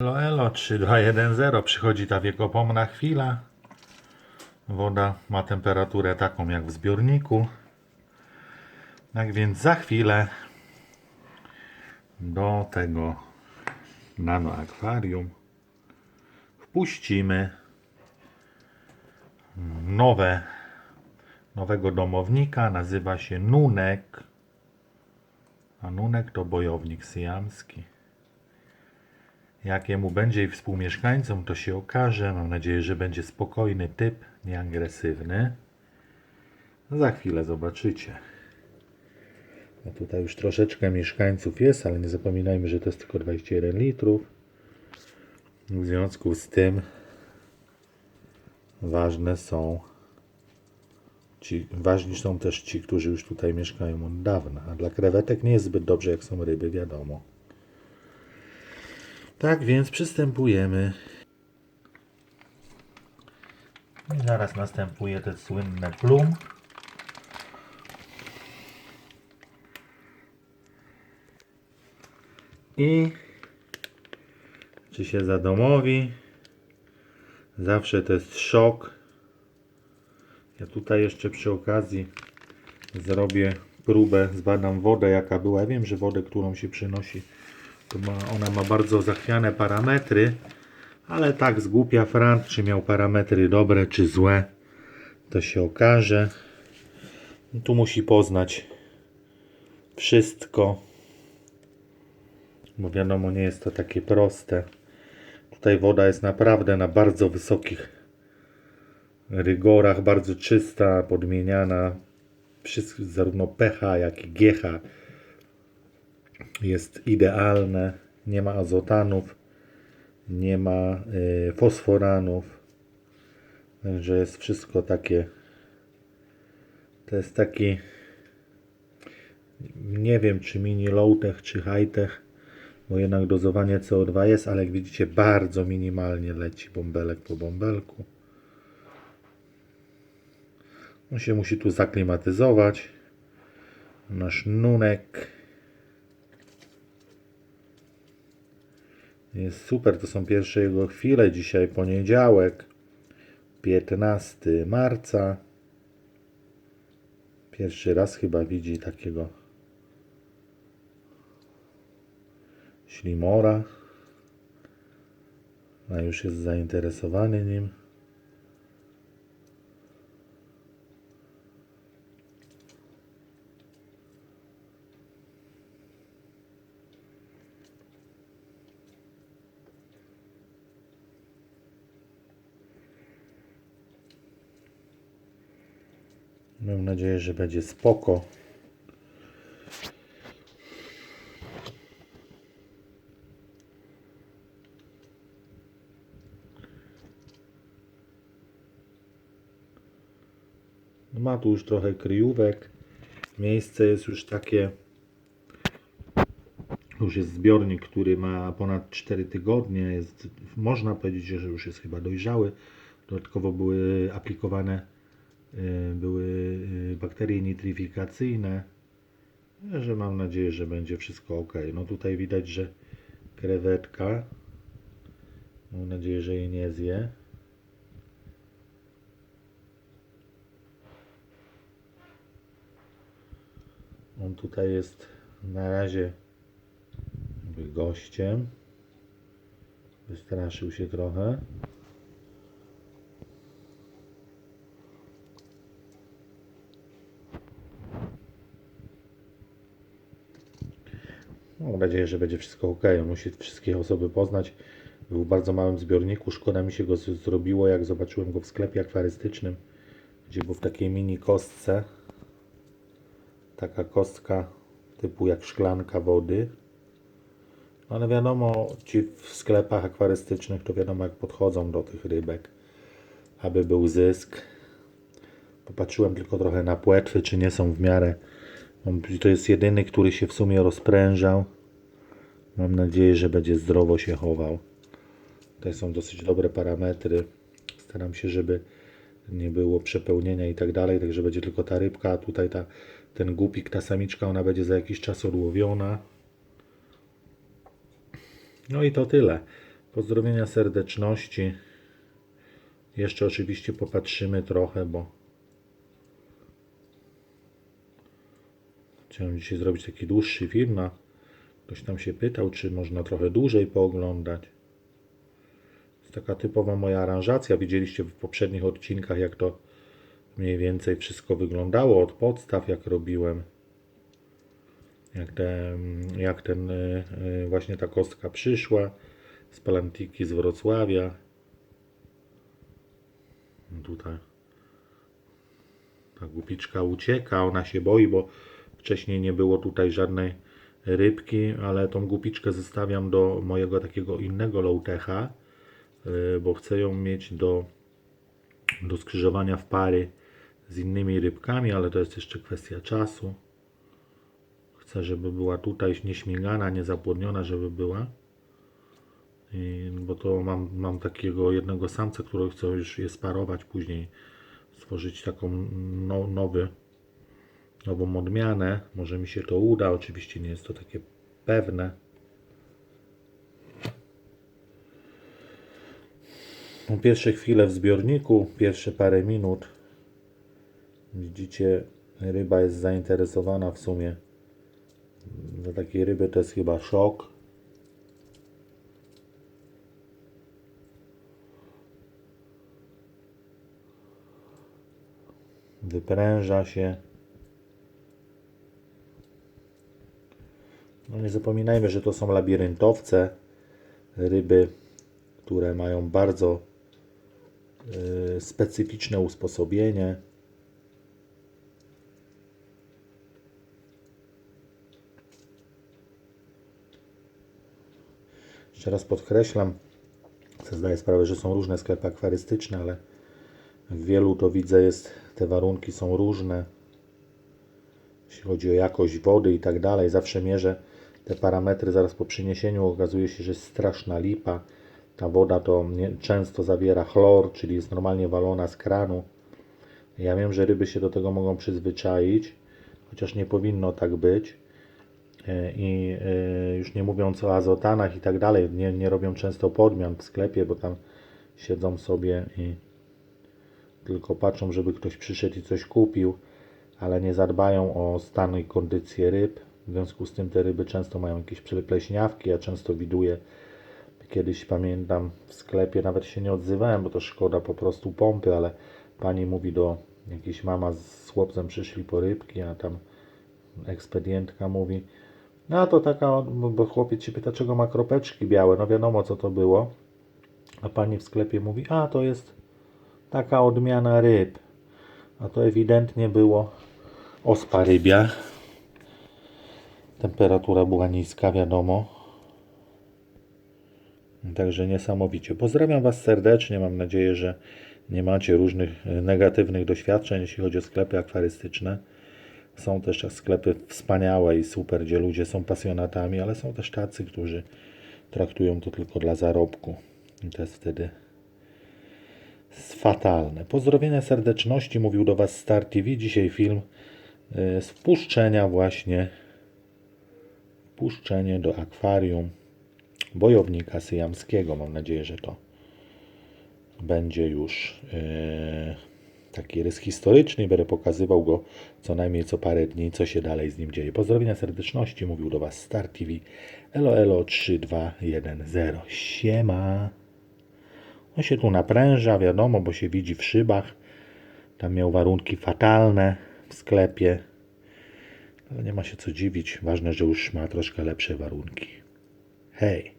Elo, elo, 3, 2, 1, 0. Przychodzi ta wiekopomna chwila. Woda ma temperaturę taką jak w zbiorniku. Tak więc za chwilę do tego nano akwarium wpuścimy nowe, nowego domownika. Nazywa się Nunek. A Nunek to bojownik syjamski. Jakiemu będzie i współmieszkańcom, to się okaże. Mam nadzieję, że będzie spokojny typ, nieagresywny. Za chwilę zobaczycie. A tutaj już troszeczkę mieszkańców jest, ale nie zapominajmy, że to jest tylko 21 litrów. W związku z tym ważne są ci, ważni są też ci, którzy już tutaj mieszkają od dawna. A dla krewetek nie jest zbyt dobrze, jak są ryby, wiadomo. Tak więc przystępujemy. I zaraz następuje te słynne plum. I czy się zadomowi? Zawsze to jest szok. Ja tutaj jeszcze przy okazji zrobię próbę, zbadam wodę jaka była. Ja wiem, że wodę, którą się przynosi, ma, ona ma bardzo zachwiane parametry, ale tak zgłupia Frant, czy miał parametry dobre, czy złe, to się okaże. Tu musi poznać wszystko, bo wiadomo, nie jest to takie proste. Tutaj woda jest naprawdę na bardzo wysokich rygorach, bardzo czysta, podmieniana. Wszystko, zarówno pH, jak i GH jest idealne. Nie ma azotanów, nie ma y, fosforanów. Także jest wszystko takie. To jest taki. Nie wiem, czy mini low-tech, czy high-tech, bo jednak dozowanie CO2 jest, ale jak widzicie, bardzo minimalnie leci bąbelek po bąbelku. On się musi tu zaklimatyzować. Nasz nunek. Jest super, to są pierwsze jego chwile. Dzisiaj poniedziałek, 15 marca. Pierwszy raz chyba widzi takiego ślimora. A już jest zainteresowany nim. Mam nadzieję, że będzie spoko. Ma tu już trochę kryjówek. Miejsce jest już takie. Już jest zbiornik, który ma ponad 4 tygodnie. Jest, można powiedzieć, że już jest chyba dojrzały. Dodatkowo były aplikowane były y, bakterie nitryfikacyjne. Że mam nadzieję, że będzie wszystko ok. No tutaj widać, że krewetka. Mam nadzieję, że jej nie zje. On tutaj jest na razie gościem. Wystraszył się trochę. Mam nadzieję, że będzie wszystko ok. On musi wszystkie osoby poznać. Był w bardzo małym zbiorniku. Szkoda mi się go zrobiło, jak zobaczyłem go w sklepie akwarystycznym, gdzie był w takiej mini kostce. Taka kostka typu jak szklanka wody. No Ale wiadomo, ci w sklepach akwarystycznych to wiadomo jak podchodzą do tych rybek, aby był zysk. Popatrzyłem tylko trochę na płetwy, czy nie są w miarę. To jest jedyny, który się w sumie rozprężał. Mam nadzieję, że będzie zdrowo się chował. Tutaj są dosyć dobre parametry. Staram się, żeby nie było przepełnienia i tak dalej, także będzie tylko ta rybka, a tutaj ta, ten głupik, ta samiczka, ona będzie za jakiś czas odłowiona. No i to tyle. Pozdrowienia serdeczności. Jeszcze oczywiście popatrzymy trochę, bo chciałem dzisiaj zrobić taki dłuższy film, ktoś tam się pytał, czy można trochę dłużej pooglądać. jest taka typowa moja aranżacja. Widzieliście w poprzednich odcinkach, jak to mniej więcej wszystko wyglądało od podstaw, jak robiłem. Jak, te, jak ten y, y, właśnie ta kostka przyszła z Palantiki z Wrocławia. Tutaj ta głupiczka ucieka, ona się boi, bo wcześniej nie było tutaj żadnej rybki, ale tą głupiczkę zostawiam do mojego takiego innego low-techa, y, bo chcę ją mieć do, do skrzyżowania w pary z innymi rybkami, ale to jest jeszcze kwestia czasu. Chcę, żeby była tutaj nieśmigana, niezapłodniona, żeby była. I, bo to mam, mam takiego jednego samca, którego chcę już je sparować później, stworzyć taką no, nowy, nową odmianę. Może mi się to uda, oczywiście nie jest to takie pewne. Pierwsze chwile w zbiorniku, pierwsze parę minut. Widzicie, ryba jest zainteresowana w sumie. Dla takiej ryby to jest chyba szok. Wypręża się. No nie zapominajmy, że to są labiryntowce. Ryby, które mają bardzo y, specyficzne usposobienie. Jeszcze raz podkreślam, zdaję sprawę, że są różne sklepy akwarystyczne, ale w wielu to widzę jest, te warunki są różne. Jeśli chodzi o jakość wody i tak dalej, zawsze mierzę te parametry zaraz po przyniesieniu. Okazuje się, że jest straszna lipa. Ta woda to często zawiera chlor, czyli jest normalnie walona z kranu. Ja wiem, że ryby się do tego mogą przyzwyczaić, chociaż nie powinno tak być. E, I e, już nie mówiąc o azotanach i tak dalej, nie, nie robią często podmian w sklepie, bo tam siedzą sobie i tylko patrzą, żeby ktoś przyszedł i coś kupił, ale nie zadbają o stan i kondycję ryb. W związku z tym te ryby często mają jakieś pleśniawki. Ja często widuję, kiedyś pamiętam w sklepie, nawet się nie odzywałem, bo to szkoda po prostu pompy, ale pani mówi do jakiejś mama z chłopcem przyszli po rybki, a tam ekspedientka mówi, no to taka, bo chłopiec się pyta, czego ma kropeczki białe, no wiadomo co to było. A pani w sklepie mówi, a to jest taka odmiana ryb. A to ewidentnie było ospa rybia. Temperatura była niska, wiadomo. Także niesamowicie. Pozdrawiam Was serdecznie. Mam nadzieję, że nie macie różnych e, negatywnych doświadczeń, jeśli chodzi o sklepy akwarystyczne. Są też sklepy wspaniałe i super, gdzie ludzie są pasjonatami, ale są też tacy, którzy traktują to tylko dla zarobku. I to jest wtedy fatalne. Pozdrowienia serdeczności, mówił do Was Star TV. Dzisiaj film y, z wpuszczenia właśnie wpuszczenie do akwarium bojownika syjamskiego. Mam nadzieję, że to będzie już y, taki rys historyczny będę pokazywał go co najmniej co parę dni, co się dalej z nim dzieje. Pozdrowienia serdeczności, mówił do Was Star TV. Elo Elo 3210. Siema. On się tu napręża, wiadomo, bo się widzi w szybach. Tam miał warunki fatalne w sklepie. Ale nie ma się co dziwić. Ważne, że już ma troszkę lepsze warunki. Hej.